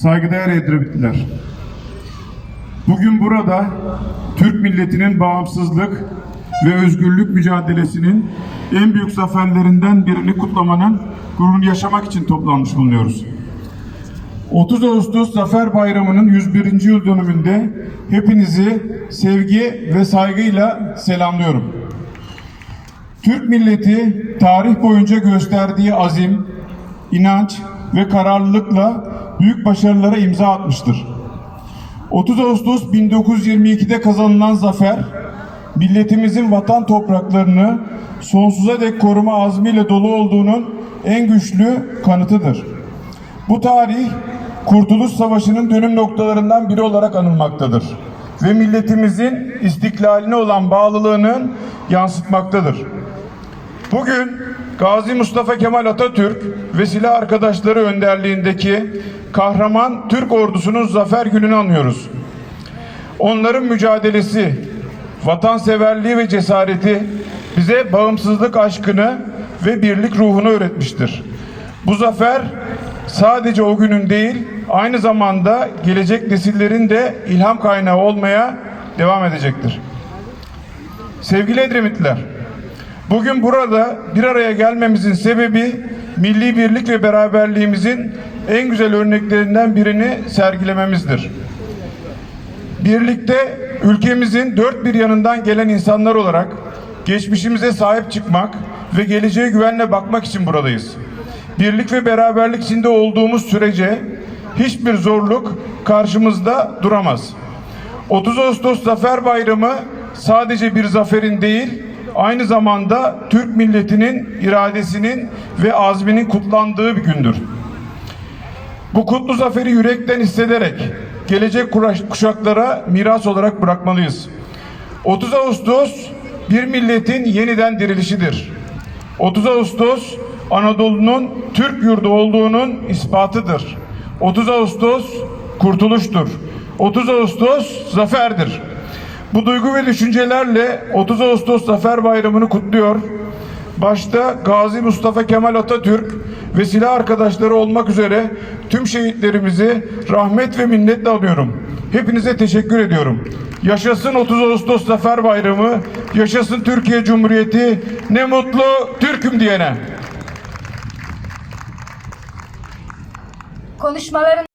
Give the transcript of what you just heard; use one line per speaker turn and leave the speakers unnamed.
saygıdeğer Edremitliler. Bugün burada Türk milletinin bağımsızlık ve özgürlük mücadelesinin en büyük zaferlerinden birini kutlamanın gururunu yaşamak için toplanmış bulunuyoruz. 30 Ağustos Zafer Bayramı'nın 101. yıl dönümünde hepinizi sevgi ve saygıyla selamlıyorum. Türk milleti tarih boyunca gösterdiği azim, inanç ve kararlılıkla büyük başarılara imza atmıştır. 30 Ağustos 1922'de kazanılan zafer, milletimizin vatan topraklarını sonsuza dek koruma azmiyle dolu olduğunun en güçlü kanıtıdır. Bu tarih Kurtuluş Savaşı'nın dönüm noktalarından biri olarak anılmaktadır ve milletimizin istiklaline olan bağlılığının yansıtmaktadır. Bugün Gazi Mustafa Kemal Atatürk ve silah arkadaşları önderliğindeki kahraman Türk ordusunun zafer gününü anıyoruz. Onların mücadelesi, vatanseverliği ve cesareti bize bağımsızlık aşkını ve birlik ruhunu öğretmiştir. Bu zafer sadece o günün değil, aynı zamanda gelecek nesillerin de ilham kaynağı olmaya devam edecektir. Sevgili Edremitliler, Bugün burada bir araya gelmemizin sebebi milli birlik ve beraberliğimizin en güzel örneklerinden birini sergilememizdir. Birlikte ülkemizin dört bir yanından gelen insanlar olarak geçmişimize sahip çıkmak ve geleceğe güvenle bakmak için buradayız. Birlik ve beraberlik içinde olduğumuz sürece hiçbir zorluk karşımızda duramaz. 30 Ağustos Zafer Bayramı sadece bir zaferin değil, aynı zamanda Türk milletinin iradesinin ve azminin kutlandığı bir gündür. Bu kutlu zaferi yürekten hissederek gelecek kuşaklara miras olarak bırakmalıyız. 30 Ağustos bir milletin yeniden dirilişidir. 30 Ağustos Anadolu'nun Türk yurdu olduğunun ispatıdır. 30 Ağustos kurtuluştur. 30 Ağustos zaferdir. Bu duygu ve düşüncelerle 30 Ağustos Zafer Bayramı'nı kutluyor. Başta Gazi Mustafa Kemal Atatürk ve silah arkadaşları olmak üzere tüm şehitlerimizi rahmet ve minnetle anıyorum. Hepinize teşekkür ediyorum. Yaşasın 30 Ağustos Zafer Bayramı, yaşasın Türkiye Cumhuriyeti, ne mutlu Türk'üm diyene.
Konuşmaların